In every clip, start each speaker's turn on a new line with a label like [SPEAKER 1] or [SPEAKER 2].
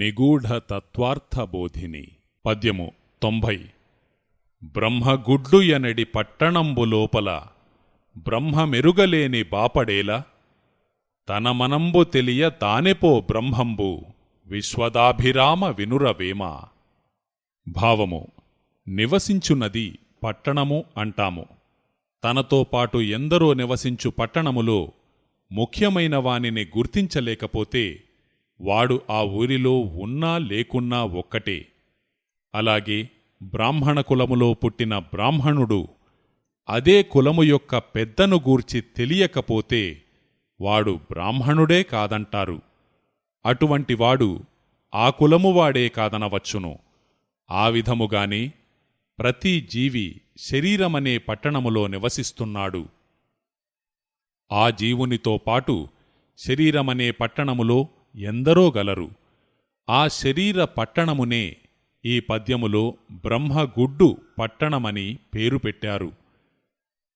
[SPEAKER 1] నిగూఢ తత్వార్థబోధిని పద్యము తొంభై. బ్రహ్మగుడ్లు ఎనడి పట్టణంబు లోపల బ్రహ్మమెరుగలేని బాపడేల? తన మనంబు తెలియ తానెపో బ్రహ్మంబు విశ్వదాభిరామ వినురవేమ. భావము నివసించున్నది పట్టణము అంటాము. తనతో పాటు ఎందరో నివసించు పట్టణములో ముఖ్యమైన వానిని గుర్తించలేకపోతే వాడు ఆ ఊరిలో ఉన్నా లేకున్నా ఒక్కటే. అలాగే బ్రాహ్మణ కులములో పుట్టిన బ్రాహ్మణుడు అదే కులము యొక్క పెద్దను గూర్చి తెలియకపోతే వాడు బ్రాహ్మణుడే కాదంటారు. అటువంటివాడు ఆ కులమువాడే కాదనవచ్చును. ఆ విధముగానే ప్రతి జీవి శరీరమనే పట్టణములో నివసిస్తున్నాడు. ఆ జీవునితో పాటు శరీరమనే పట్టణములో ఎందరో గలరు. ఆ శరీర పట్టణమునే ఈ పద్యములో బ్రహ్మగుడ్డు పట్టణమని పేరు పెట్టారు.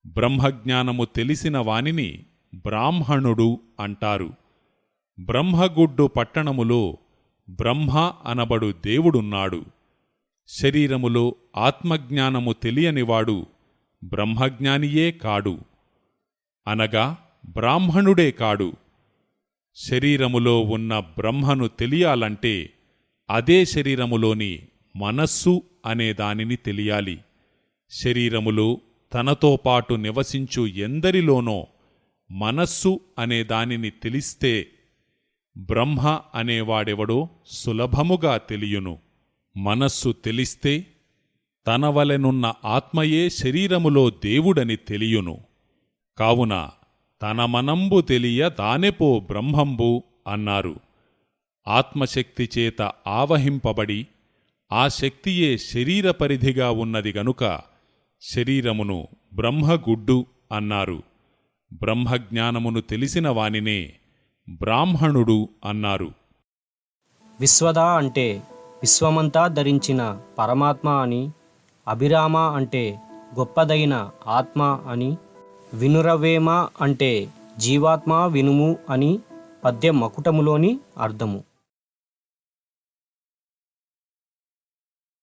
[SPEAKER 1] బ్రహ్మజ్ఞానము తెలిసిన వానిని బ్రాహ్మణుడు అంటారు. బ్రహ్మగుడ్డు పట్టణములో బ్రహ్మ అనబడు దేవుడున్నాడు. శరీరములో ఆత్మజ్ఞానము తెలియనివాడు బ్రహ్మజ్ఞానియే కాడు. అనగా బ్రాహ్మణుడే కాడు. శరీరములో ఉన్న బ్రహ్మను తెలియాలంటే అదే శరీరములోని మనస్సు అనే దానిని తెలియాలి. శరీరములో తనతో పాటు నివసించు ఎందరిలోనో మనస్సు అనే దానిని తెలిస్తే బ్రహ్మ అనేవాడెవడో సులభముగా తెలియును. మనస్సు తెలిస్తే తనవలెనున్న ఆత్మయే శరీరములో దేవుడని తెలియును. కావున తన మనంబు తెలియ దానెపో బ్రహ్మంబు అన్నారు. ఆత్మశక్తి చేత ఆవహింపబడి ఆ శక్తియే శరీర పరిధిగా ఉన్నది గనుక శరీరమును బ్రహ్మగుడ్డు అన్నారు. బ్రహ్మజ్ఞానమును తెలిసిన వానినే బ్రాహ్మణుడు అన్నారు.
[SPEAKER 2] విశ్వదా అంటే విశ్వమంతా ధరించిన పరమాత్మ అని అభిరామ అంటే గొప్పదైన ఆత్మ అని వినురవేమ అంటే జీవాత్మ వినుము అని పద్య మకుటములోని అర్థము.